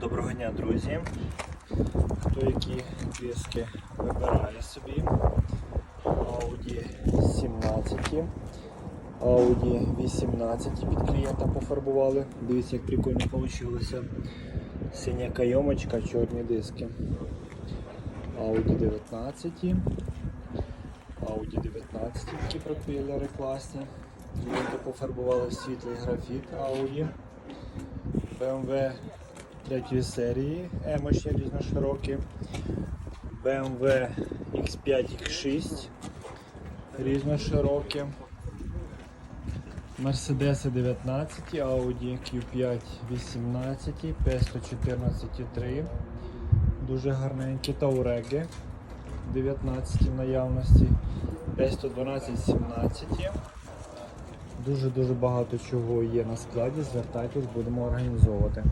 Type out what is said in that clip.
Доброго дня, друзі. Хто які диски вибирає собі? Audi 17, Audi 18 під клієнта пофарбували. Дивіться, як прикольно вийшло. Синя кайомочка, чорні диски. Audi 19. Audi 19 такі пропілери класні. Клієнти пофарбували світлий графіт Audi. BMW третьої серії, емочні різноширокі. BMW X5 X6 різноширокі. Mercedes 19, Audi Q5 18, P114.3. Дуже гарненькі Тауреги 19 в наявності, P112 17. Дуже-дуже багато чого є на складі. Звертайтесь, будемо організовувати.